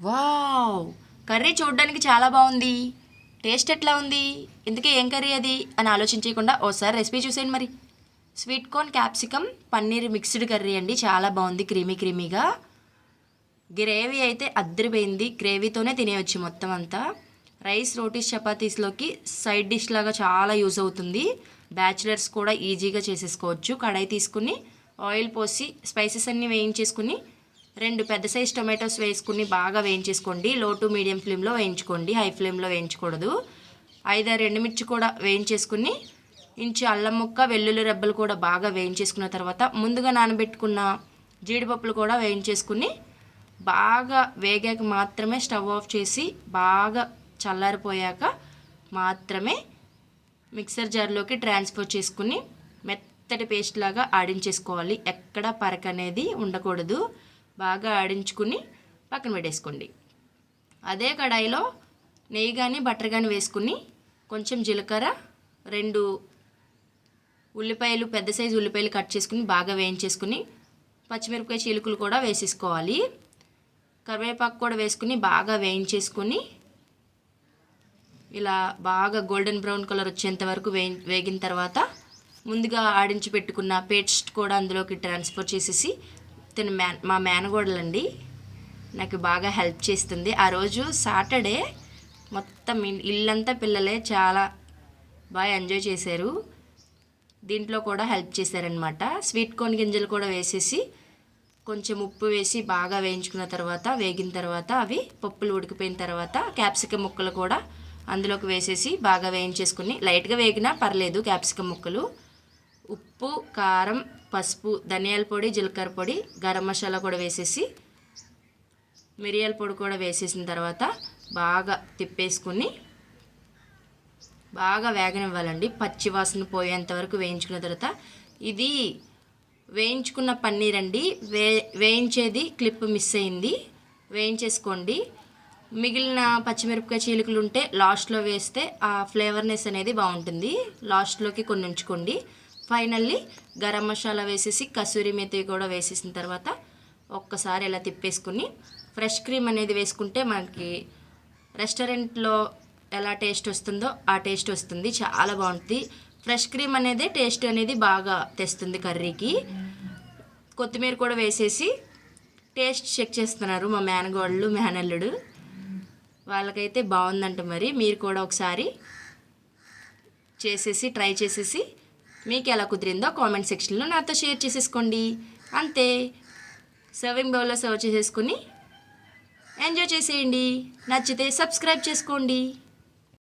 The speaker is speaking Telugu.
వావ్! కర్రీ చూడడానికి చాలా బాగుంది. టేస్ట్ ఎట్లా ఉంది? ఇందుకే ఏం కర్రీ అది? అని ఆలోచించకుండా ఓసారి రెసిపీ చూసేయండి మరి. Sweet corn capsicum paneer mixed curry అండి. చాలా బాగుంది. క్రీమీ క్రీమీగా. గ్రేవీ అయితే అద్దరిపోయింది. గ్రేవీతోనే తినేయచ్చు మొత్తం అంతా. రైస్ రోటీస్ చపాతీస్లోకి సైడ్ డిష్ లాగా చాలా యూజ్ అవుతుంది. బ్యాచిలర్స్ కూడా ఈజీగా చేసేసుకోవచ్చు. కడాయి తీసుకుని ఆయిల్ పోసి స్పైసెస్ అన్నీ వేయించేసుకుని రెండు పెద్ద సైజ్ టొమాటోస్ వేసుకుని బాగా వేయించేసుకోండి. లో టు మీడియం ఫ్లేమ్లో వేయించుకోండి. హై ఫ్లేమ్లో వేయించకూడదు. ఐదారు ఎండుమిర్చి కూడా వేయించేసుకుని ఇంచు అల్లం ముక్క వెల్లుల్లి రెబ్బలు కూడా బాగా వేయించేసుకున్న తర్వాత ముందుగా నానబెట్టుకున్న జీడిపప్పులు కూడా వేయించేసుకుని బాగా వేగాక మాత్రమే స్టవ్ ఆఫ్ చేసి బాగా చల్లారిపోయాక మాత్రమే మిక్సర్ జార్లోకి ట్రాన్స్ఫర్ చేసుకుని మెత్తటి పేస్ట్ లాగా ఆడించేసుకోవాలి. ఎక్కడ పరక అనేది ఉండకూడదు. బాగా ఆడించుకుని పక్కన పెట్టేసుకోండి. అదే కడాయిలో నెయ్యి కానీ బటర్ కానీ వేసుకుని కొంచెం జీలకర్ర రెండు ఉల్లిపాయలు పెద్ద సైజు ఉల్లిపాయలు కట్ చేసుకుని బాగా వేయించేసుకుని పచ్చిమిరపకాయ చీలుకలు కూడా వేసేసుకోవాలి. కరివేపాకు కూడా వేసుకుని బాగా వేయించేసుకుని ఇలా బాగా గోల్డెన్ బ్రౌన్ కలర్ వచ్చేంత వరకు వే వేగిన తర్వాత ముందుగా ఆడించి పెట్టుకున్న పేస్ట్ కూడా అందులోకి ట్రాన్స్ఫర్ చేసేసి తను మ్యాన్ మా మేనగోడలండి. నాకు బాగా హెల్ప్ చేస్తుంది. ఆ రోజు సాటర్డే మొత్తం ఇల్లంతా పిల్లలే చాలా బాగా ఎంజాయ్ చేశారు. దీంట్లో కూడా హెల్ప్ చేశారనమాట స్వీట్ కార్న్ గింజలు కూడా వేసేసి కొంచెం ఉప్పు వేసి బాగా వేయించుకున్న తర్వాత వేగిన తర్వాత అవి పప్పులు ఉడికిపోయిన తర్వాత క్యాప్సికమ్ ముక్కలు కూడా అందులోకి వేసేసి బాగా వేయించేసుకుని లైట్గా వేగినా పర్లేదు క్యాప్సికమ్ ముక్కలు. ఉప్పు కారం పసుపు ధనియాల పొడి జీలకర్ర పొడి గరం మసాలా కూడా వేసేసి మిరియాల పొడి కూడా వేసేసిన తర్వాత బాగా తిప్పేసుకుని బాగా వేగనివ్వాలండి. పచ్చి వాసన పోయేంత వరకు వేయించుకున్న తర్వాత ఇది వేయించుకున్న పన్నీర్ అండి. వే వేయించేది క్లిప్ మిస్ అయింది. వేయించేసుకోండి. మిగిలిన పచ్చిమిరపకాయ చీలికలు ఉంటే లాస్ట్లో వేస్తే ఆ ఫ్లేవర్నెస్ అనేది బాగుంటుంది. లాస్ట్లోకి కొన్ని ఉంచుకోండి. ఫైనల్లీ గరం మసాలా వేసేసి కసూరి మెతి కూడా వేసేసిన తర్వాత ఒక్కసారి ఇలా తిప్పేసుకుని ఫ్రెష్ క్రీమ్ అనేది వేసుకుంటే మనకి రెస్టారెంట్లో ఎలా టేస్ట్ వస్తుందో ఆ టేస్ట్ వస్తుంది చాలా బాగుంటుంది. ఫ్రెష్ క్రీమ్ అనేది టేస్ట్ అనేది బాగా తెస్తుంది కర్రీకి. కొత్తిమీర కూడా వేసేసి టేస్ట్ చెక్ చేస్తున్నారు మా మేనగోళ్ళు మేనల్లుడు. వాళ్ళకైతే బాగుందంట మరి. మీరు కూడా ఒకసారి చేసేసి ట్రై చేసేసి మీకు ఎలా కుదిరిందో కామెంట్ సెక్షన్లో నాతో షేర్ చేసేసుకోండి. అంతే. సర్వింగ్ బౌల్లో సర్వ్ చేసేసుకుని ఎంజాయ్ చేసేయండి. నచ్చితే సబ్స్క్రైబ్ చేసుకోండి.